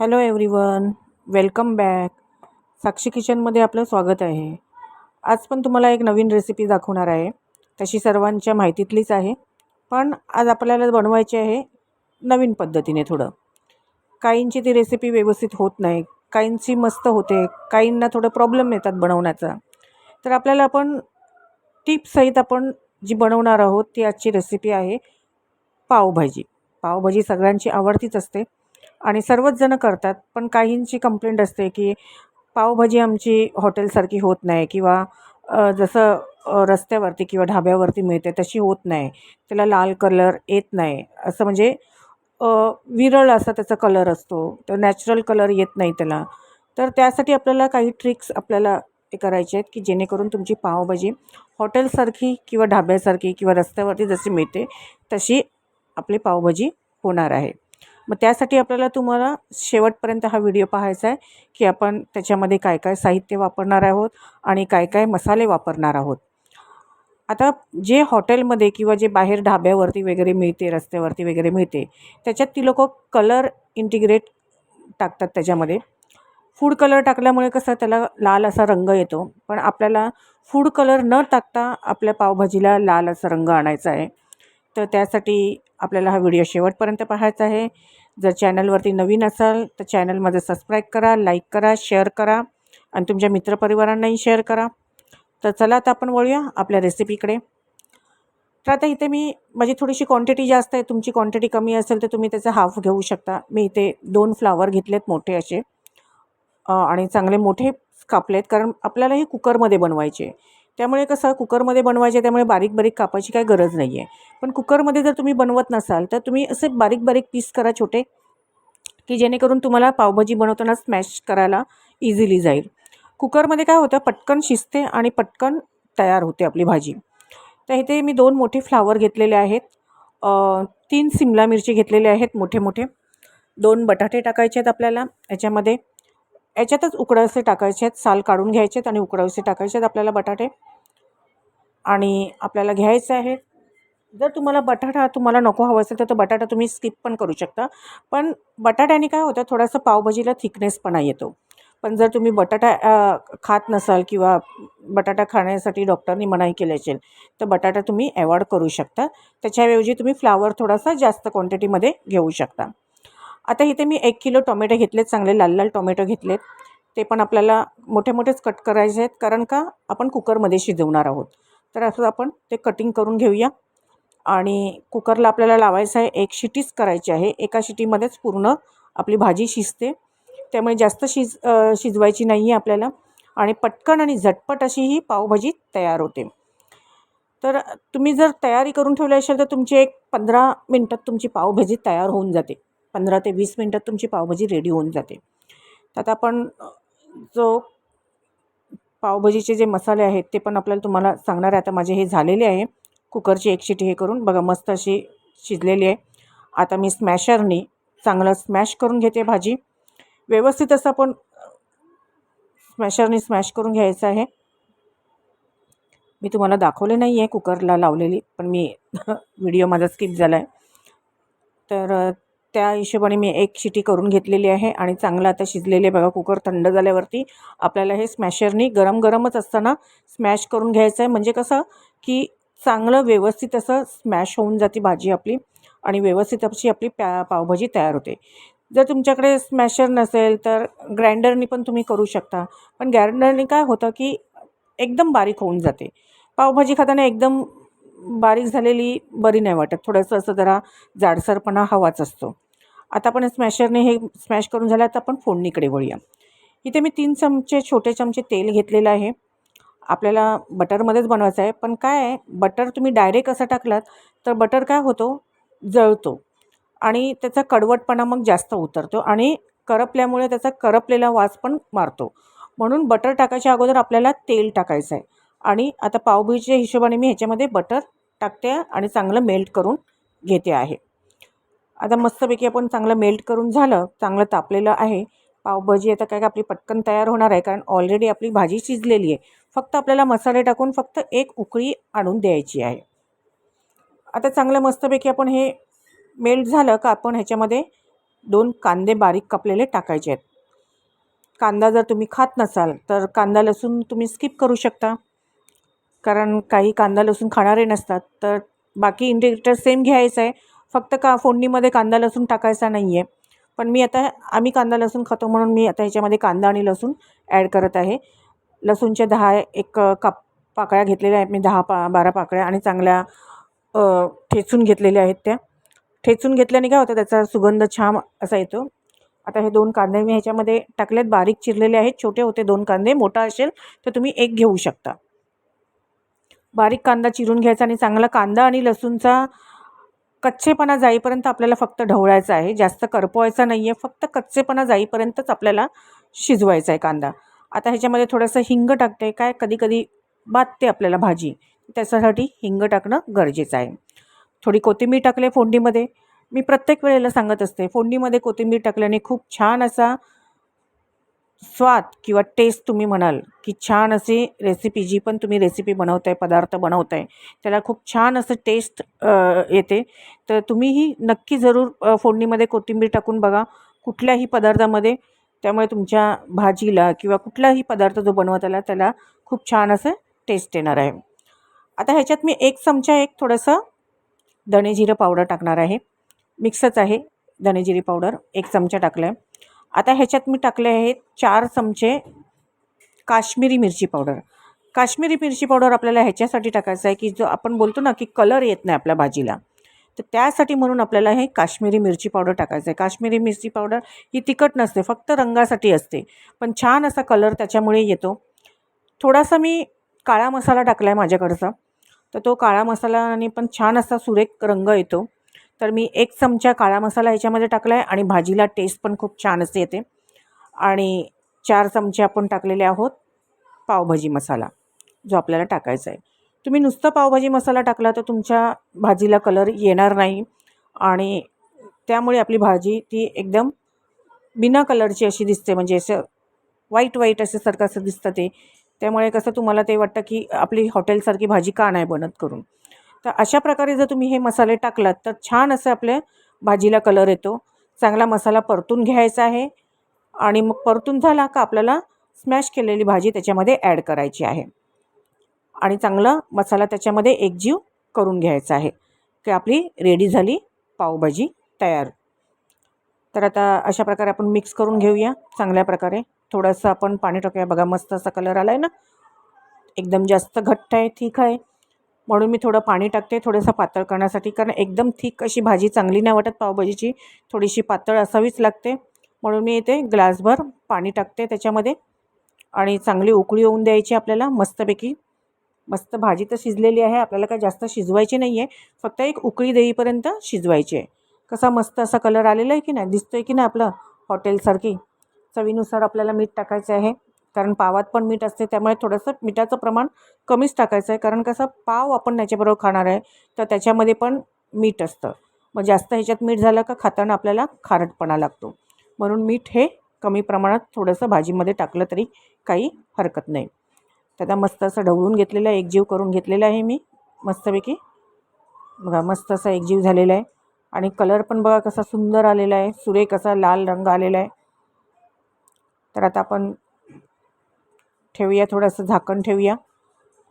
Hello everyone welcome back. Sakshi किचनमध्ये आपलं स्वागत आहे. आज पण तुम्हाला एक नवीन रेसिपी दाखवणार आहे. तशी सर्वांच्या माहितीतलीच आहे. पण आज आपल्याला बनवायची आहे नवीन पद्धतीने थोडं. काहींची ती रेसिपी व्यवस्थित होत नाही. काहींची मस्त होते. काहींना थोडं प्रॉब्लेम येतात बनवण्याचा. तर आपल्याला आपण टिप्ससहित आपण जी बनवणार आहोत ती आजची रेसिपी आहे पावभाजी. पावभाजी सगळ्यांची आवडतीच असते. आणि सर्वच जणं करतात पण काहींची कंप्लेंट असते की पावभाजी आमची हॉटेलसारखी होत नाही किंवा जसं रस्त्यावरती किंवा ढाब्यावरती मिळते तशी होत नाही. त्याला लाल कलर येत नाही. असं म्हणजे विरळ असा त्याचा कलर असतो. तर नॅचरल कलर येत नाही त्याला. तर त्यासाठी आपल्याला काही ट्रिक्स आपल्याला हे करायचे आहेत की जेणेकरून तुमची पावभाजी हॉटेलसारखी किंवा ढाब्यासारखी किंवा रस्त्यावरती जशी मिळते तशी आपली पावभाजी होणार आहे. मग त्यासाठी आपल्याला तुम्हाला शेवटपर्यंत हा व्हिडिओ पाहायचा आहे की आपण त्याच्यामध्ये काय काय साहित्य वापरणार आहोत आणि काय काय मसाले वापरणार आहोत. आता जे हॉटेलमध्ये किंवा जे बाहेर ढाब्यावरती वगैरे मिळते रस्त्यावरती वगैरे मिळते त्याच्यात ती लोक कलर इंटिग्रेट टाकतात त्याच्यामध्ये. फूड कलर टाकल्यामुळे कसं त्याला लाल असा रंग येतो पण आपल्याला फूड कलर न टाकता आपल्या पावभाजीला लाल असा रंग आणायचा आहे. तर त्यासाठी आपल्याला हा व्हिडिओ शेवटपर्यंत पाहायचा आहे. जर चॅनलवरती नवीन असाल तर चॅनलमध्ये सबस्क्राईब करा लाईक करा शेअर करा आणि तुमच्या मित्रपरिवारांनाही शेअर करा. तर चला आता आपण वळूया आपल्या रेसिपीकडे. तर आता इथे मी माझी थोडीशी क्वांटिटी जास्त आहे. तुमची क्वांटिटी कमी असेल तर तुम्ही त्याचा हाफ घेऊ शकता. मी इथे दोन फ्लावर घेतलेत मोठे असे. आणि चांगले मोठे कापलेत. कारण आपल्याला हे कुकरमध्ये बनवायचे. त्यामुळे कसं कुकरमध्ये बनवायचे त्यामुळे बारीक बारीक कापायची काही गरज नाही आहे. पण कुकरमध्ये जर तुम्ही बनवत नसाल तर तुम्ही असे बारीक बारीक पीस करा छोटे की जेणेकरून तुम्हाला पावभाजी बनवताना स्मॅश करायला इझिली जाईल. कुकरमध्ये काय होतं पटकन शिजते आणि पटकन तयार होते आपली भाजी. तर इथे मी दोन मोठे फ्लावर घेतलेले आहेत. तीन सिमला मिरची घेतलेले आहेत मोठे मोठे. दोन बटाटे टाकायचे आहेत आपल्याला याच्यामध्ये. याच्यातच उकडवसे टाकायचे आहेत साल काढून घ्यायचे आहेत आणि उकडवसे टाकायचे आहेत आपल्याला बटाटे. आणि आपल्याला घ्यायचे आहेत. जर तुम्हाला बटाटा तुम्हाला नको हवा असेल तर तो बटाटा तुम्ही स्किप पण करू शकता. पण बटाट्याने काय होतं थोडंसं पावभाजीला थिकनेसपणा येतो. पण जर तुम्ही बटाटा खात नसाल किंवा बटाटा खाण्यासाठी डॉक्टरनी मनाई केली असेल तर बटाटा तुम्ही अवॉइड करू शकता. त्याच्याऐवजी तुम्ही फ्लावर थोडासा जास्त क्वांटिटीमध्ये घेऊ शकता. आता इथे मी एक किलो टोमॅटो घेतलेत चांगले लाल लाल टोमॅटो घेतलेत. ते पण आपल्याला मोठे मोठेच कट करायचे आहेत कारण का आपण कुकरमध्ये शिजवणार आहोत. तर असं आपण ते कटिंग करून घेऊया. आणि कुकरला आपल्याला लावायचं आहे एक शिटीच करायची आहे. एका शिटीमध्येच पूर्ण आपली भाजी शिजते. त्यामुळे जास्त शिज शिजवायची नाही आहे आपल्याला. आणि पटकन आणि झटपट अशी ही पावभाजी तयार होते. तर तुम्ही जर तयारी करून ठेवली असेल तर तुमची एक पंधरा मिनटात तुमची पावभाजी तयार होऊन जाते. पंधरा ते वीस मिनटात तुमची पावभाजी रेडी होऊन जाते. तर आता आपण जो पावभाजीचे जे मसाले आहेत ते पण आपल्याला तुम्हाला सांगणार आहे. आता माझे हे झालेले आहे. कुकरची एक शिटी हे करून बघा मस्त अशी शिजलेली आहे. आता मी स्मॅशरनी चांगलं स्मॅश करून घेते भाजी. व्यवस्थित असं आपण स्मॅशरनी स्मॅश करून घ्यायचं आहे. मी तुम्हाला दाखवले नाही आहे कुकरला लावलेली पण मी व्हिडिओ माझा स्किप झाला आहे तर त्या हिशोबाने मी एक शिटी करून घेतलेली आहे आणि चांगलं आता शिजलेले बघा कुकर थंड झाल्यावरती आपल्याला हे स्मॅशरनी गरम गरमच असताना स्मॅश करून घ्यायचं आहे. म्हणजे कसं की चांगलं व्यवस्थित असं स्मॅश होऊन जाते भाजी आपली आणि व्यवस्थित अशी आपली प्या पावभाजी तयार होते. जर तुमच्याकडे स्मॅशर नसेल तर ग्राइंडरनी पण तुम्ही करू शकता. पण ग्राइंडरनी काय होतं की एकदम बारीक होऊन जाते. पावभाजी खाताना एकदम बारीक झालेली बरी नाही वाटत. थोडंसं असं जरा जाडसरपणा हवाच असतो. आता आपण स्मॅशरने हे स्मॅश करून झालं तर आपण फोडणीकडे वळूया. इथे मी तीन चमचे छोटे चमचे तेल घेतलेलं आहे. आपल्याला बटरमध्येच बनवायचं आहे. पण काय आहे बटर तुम्ही डायरेक्ट असं टाकलात तर बटर काय होतो? जळतो. आणि त्याचा कडवटपणा मग जास्त उतरतो आणि करपल्यामुळे त्याचा करपलेला वास पण मारतो म्हणून बटर टाकायच्या अगोदर आपल्याला तेल टाकायचं आहे. आणि आता पावभाजीच्या हिशोबाने मी ह्याच्यामध्ये बटर टाकते आणि चांगलं मेल्ट करून घेते आहे. आता मस्तपैकी आपण चांगलं मेल्ट करून झालं चांगलं तापलेलं आहे. पावभाजी आता काय आपली पटकन तयार होणार आहे कारण ऑलरेडी आपली भाजी शिजलेली आहे. फक्त आपल्याला मसाले टाकून फक्त एक उकळी आणून द्यायची आहे. आता चांगलं मस्तपैकी आपण हे मेल्ट झालं का आपण ह्याच्यामध्ये दोन कांदे बारीक कापलेले टाकायचे आहेत. कांदा जर तुम्ही खात नसाल तर कांदा लसूण तुम्ही स्किप करू शकता. कारण काही कांदा लसूण खाणारे नसतात. तर बाकी इंडिकेटर सेम घ्यायचं आहे फक्त का फोडणीमध्ये कांदा लसूण टाकायचा नाही आहे पण मी आता आम्ही कांदा लसूण खातो म्हणून मी आता ह्याच्यामध्ये कांदा आणि लसूण ॲड करत आहे. लसूणच्या दहा एक काप पाकळ्या घेतलेल्या आहेत. मी दहा पा बारा पाकळ्या आणि चांगल्या ठेचून घेतलेल्या आहेत त्या. ठेचून घेतल्याने काय होतं? त्याचा सुगंध छान असा येतो. आता हे दोन कांदे मी ह्याच्यामध्ये टाकलेत. बारीक चिरलेले आहेत. छोटे होते दोन कांदे. मोठा असेल तर तुम्ही एक घेऊ शकता. बारीक कांदा चिरून घ्यायचा आणि चांगला कांदा आणि लसूणचा कच्चेपणा जाईपर्यंत आपल्याला फक्त ढवळायचा आहे. जास्त करपवायचा नाही आहे फक्त कच्चेपणा जाईपर्यंतच आपल्याला शिजवायचा आहे कांदा. आता ह्याच्यामध्ये थोडंसं हिंग टाकते. काय? कधी कधी बातते आपल्याला भाजी. त्याच्यासाठी हिंग टाकणं गरजेचं आहे. थोडी कोथिंबीर टाकले फोंडीमध्ये मी प्रत्येक वेळेला सांगत असते फोंडीमध्ये कोथिंबीर टाकल्याने खूप छान असा स्वाद किंवा टेस्ट तुम्ही म्हणाल की छान अशी रेसिपी जी पण तुम्ही रेसिपी बनवताय पदार्थ बनवताय त्याला खूप छान असं टेस्ट येते. तर तुम्हीही नक्की जरूर फोडणीमध्ये कोथिंबीर टाकून बघा. कुठल्याही पदार्थामध्ये त्यामुळे तुमच्या भाजीला किंवा कुठलाही पदार्थ जो बनवत आला त्याला खूप छान असं टेस्ट येणार आहे. आता ह्याच्यात मी एक चमचा एक थोडंसं दणेजिरं पावडर टाकणार आहे. मिक्सच आहे. दणेजिरी पावडर एक चमचा टाकलं आहे आता ह्याच्यात मी टाकले आहेत चार चमचे काश्मीरी मिरची पावडर. काश्मीरी मिरची पावडर आपल्याला ह्याच्यासाठी टाकायचं आहे की जो आपण बोलतो ना की कलर येत नाही आपल्या भाजीला. तर त्यासाठी म्हणून आपल्याला हे काश्मीरी मिरची पावडर टाकायचं आहे. काश्मीरी मिरची पावडर ही तिखट नसते फक्त रंगासाठी असते. पण छान असा कलर त्याच्यामुळे येतो. थोडासा मी काळा मसाला टाकला आहे माझ्याकडचा. तर तो काळा मसालाने पण छान असा सुरेख रंग येतो. तर मी एक चमचा काळा मसाला ह्याच्यामध्ये टाकला आहे आणि भाजीला टेस्ट पण खूप छान असे येते. आणि चार चमचे आपण टाकलेले आहोत पावभाजी मसाला जो आपल्याला टाकायचा आहे तुम्ही नुसतं पावभाजी मसाला टाकला तर तुमच्या भाजीला कलर येणार नाही आणि त्यामुळे आपली भाजी ती एकदम बिना कलरची अशी दिसते. म्हणजे असं वाईट वाईट असे सारखं असं दिसतं ते. त्यामुळे कसं तुम्हाला ते वाटतं की आपली हॉटेलसारखी भाजी का नाही बनत करून. तर अशा प्रकारे जर तुम्ही हे मसाले टाकलात तर छान असं आपल्या भाजीला कलर येतो. चांगला मसाला परतून घ्यायचा आहे आणि मग परतून झाला का आपल्याला स्मॅश केलेली भाजी त्याच्यामध्ये ॲड करायची आहे. आणि चांगला मसाला त्याच्यामध्ये एकजीव करून घ्यायचा आहे. की आपली रेडी झाली पावभाजी तयार. तर आता अशा प्रकारे आपण मिक्स करून घेऊया चांगल्या प्रकारे. थोडंसं आपण पाणी टाकूया. बघा मस्त असा कलर आला आहे ना. एकदम जास्त घट्ट आहे ठीक आहे. म्हणून मी थोडं पाणी टाकते थोडंसं पातळ करण्यासाठी. कारण एकदम थिक अशी भाजी चांगली नाही वाटत पावभाजीची थोडीशी पातळ असावीच लागते. म्हणून मी इथे ग्लासभर पाणी टाकते त्याच्यामध्ये. आणि चांगली उकळी होऊन द्यायची आपल्याला मस्तपैकी. मस्त भाजी तर शिजलेली आहे आपल्याला काय जास्त शिजवायची नाही आहे फक्त एक उकळी देईपर्यंत शिजवायची आहे. कसा मस्त असा कलर आलेला आहे की नाही? दिसतो आहे की नाही आपलं हॉटेलसारखी चवीनुसार आपल्याला मीठ टाकायचं आहे. कारण पावात पण मीठ असते त्यामुळे थोडंसं मिठाचं प्रमाण कमीच टाकायचं आहे. कारण कसं पाव आपण त्याच्याबरोबर खाणार आहे तर त्याच्यामध्ये पण मीठ असतं. मग जास्त ह्याच्यात मीठ झालं का खाताना आपल्याला खारटपणा लागतो. म्हणून मीठ हे कमी प्रमाणात थोडंसं भाजीमध्ये टाकलं तरी काही हरकत नाही. त्याला मस्त असं ढवळून घेतलेलं आहे एकजीव करून घेतलेलं आहे मी मस्तपैकी. बघा मस्त असा एकजीव झालेला आहे. आणि कलर पण बघा कसा सुंदर आलेला आहे. सुरेख असा लाल रंग आलेला आहे. तर आता आपण ठेवूया थोडंसं झाकण ठेवूया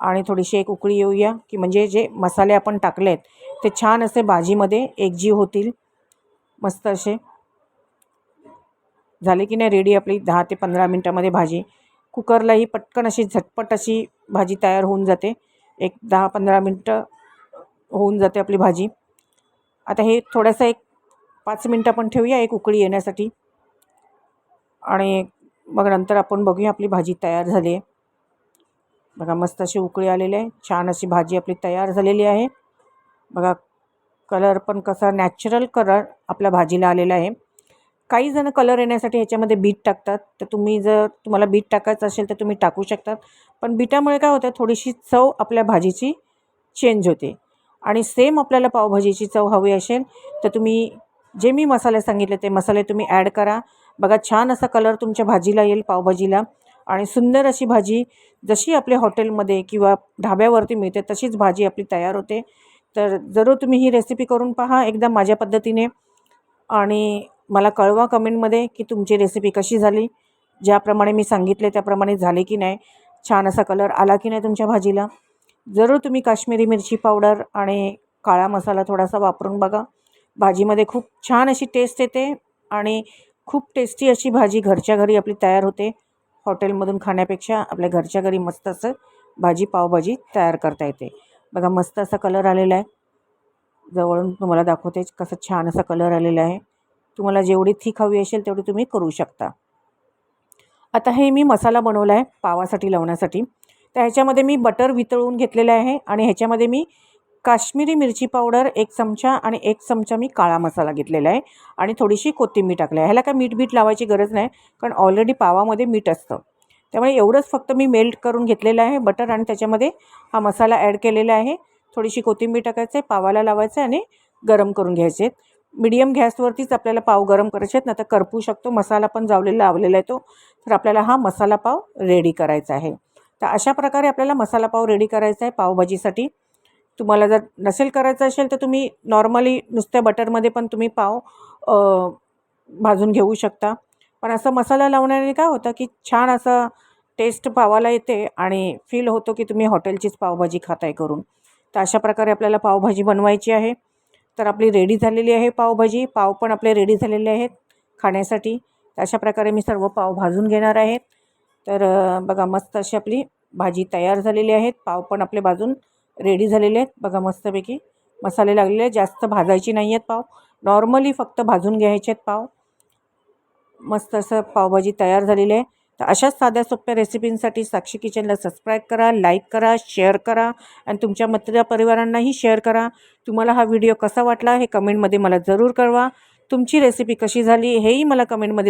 आणि थोडीशी एक उकळी येऊया की म्हणजे जे मसाले आपण टाकले आहेत ते छान असे भाजीमध्ये एकजीव होतील. मस्त असे. झाले की नाही रेडी आपली दहा ते पंधरा मिनटामध्ये भाजी. कुकरलाही पटकन अशी झटपट अशी भाजी तयार होऊन जाते. एक दहा पंधरा मिनटं होऊन जाते आपली भाजी. आता हे थोडंसं एक पाच मिनटं आपण ठेवूया एक उकळी येण्यासाठी. आणि मग नंतर आपण बघूया आपली भाजी तयार झाली आहे. बघा मस्त अशी उकळी आलेली आहे. छान अशी भाजी आपली तयार झालेली आहे. बघा कलर पण कसा नॅचरल कलर आपल्या भाजीला आलेला आहे. काही जण कलर येण्यासाठी ह्याच्यामध्ये बीट टाकतात. तर तुम्ही जर तुम्हाला बीट टाकायचं असेल तर तुम्ही टाकू शकतात. पण बीटामुळे काय होतं थोडीशी चव आपल्या भाजीची चेंज होते. आणि सेम आपल्याला पावभाजीची चव हवी असेल तर तुम्ही जे मी मसाले सांगितले ते मसाले तुम्ही ॲड करा. बघा छान असा कलर तुमच्या भाजीला येईल पावभाजीला. आणि सुंदर अशी भाजी जशी आपल्या हॉटेलमध्ये किंवा ढाब्यावरती मिळते तशीच भाजी आपली तयार होते. तर जरूर तुम्ही ही रेसिपी करून पहा एकदा माझ्या पद्धतीने. आणि मला कळवा कमेंटमध्ये की तुमची रेसिपी कशी झाली. ज्याप्रमाणे मी सांगितले त्याप्रमाणे झाले की नाही. छान असा कलर आला की नाही तुमच्या भाजीला. जरूर तुम्ही काश्मीरी मिरची पावडर आणि काळा मसाला थोडासा वापरून बघा. भाजीमध्ये खूप छान अशी टेस्ट येते आणि खूप टेस्टी अशी भाजी घरच्या घरी आपली तयार होते. हॉटेलमधून खाण्यापेक्षा आपल्या घरच्या घरी मस्त असं भाजी पावभाजी तयार करता येते. बघा मस्त असा कलर आलेला आहे. जवळून तुम्हाला दाखवते कसं छान असा कलर आलेला आहे. तुम्हाला जेवढी थीक हवी असेल तेवढी तुम्ही करू शकता. आता हे मी मसाला बनवला आहे पावासाठी लावण्यासाठी तर ह्याच्यामध्ये मी बटर वितळून घेतलेलं आहे आणि ह्याच्यामध्ये मी काश्मीरी मिरची पावडर एक चमचा आणि एक चमचा मी काळा मसाला घेतलेला आहे आणि थोडीशी कोथिंबीर टाकली आहे. ह्याला काय मीठ बीठ लावायची गरज नाही कारण ऑलरेडी पावामध्ये मीठ असतं. त्यामुळे एवढंच फक्त मी मेल्ट करून घेतलेलं आहे बटर आणि त्याच्यामध्ये हा मसाला ॲड केलेला आहे. थोडीशी कोथिंबीर टाकायचं आहे पावाला लावायचं आहे आणि गरम करून घ्यायचे आहेत. मीडियम गॅसवरतीच आपल्याला पाव गरम करायचे आहेत ना तर करपू शकतो. मसाला पण जावलेला लावलेला आहे तो. तर आपल्याला हा मसाला पाव रेडी करायचा आहे. तर अशा प्रकारे आपल्याला मसाला पाव रेडी करायचा आहे पावभाजीसाठी. तुम्हाला जर नसेल करायचं असेल तर तुम्ही नॉर्मली नुसत्या बटरमध्ये पण तुम्ही पाव भाजून घेऊ शकता. पण असं मसाला लावण्याने काय होतं की छान असं टेस्ट पावाला येते आणि फील होतो की तुम्ही हॉटेलचीच पावभाजी खाताय करून. तर अशा प्रकारे आपल्याला पावभाजी बनवायची आहे. तर आपली रेडी झालेली आहे पावभाजी. पाव पण आपले रेडी झालेले आहेत खाण्यासाठी. तर अशा प्रकारे मी सर्व पाव भाजून घेणार आहे. तर बघा मस्त अशी आपली भाजी तयार झालेली आहेत. पाव पण आपले भाजून रेडी झालेले आहेत. बघा मस्तपैकी मसाले लागलेले आहेत. जास्त भाजायची नाही आहेत पाव. नॉर्मली फक्त भाजून घ्यायचे आहेत पाव. मस्त असं पावभाजी तयार झालेली आहे. तर अशाच साध्या सोप्या रेसिपींसाठी साक्षी किचनला सबस्क्राईब करा लाईक करा शेअर करा आणि तुमच्या मित्र परिवारांनाही शेअर करा. तुम्हाला हा व्हिडिओ कसा वाटला हे कमेंटमध्ये मला जरूर कळवा. तुमची रेसिपी कशी झाली हेही मला कमेंटमध्ये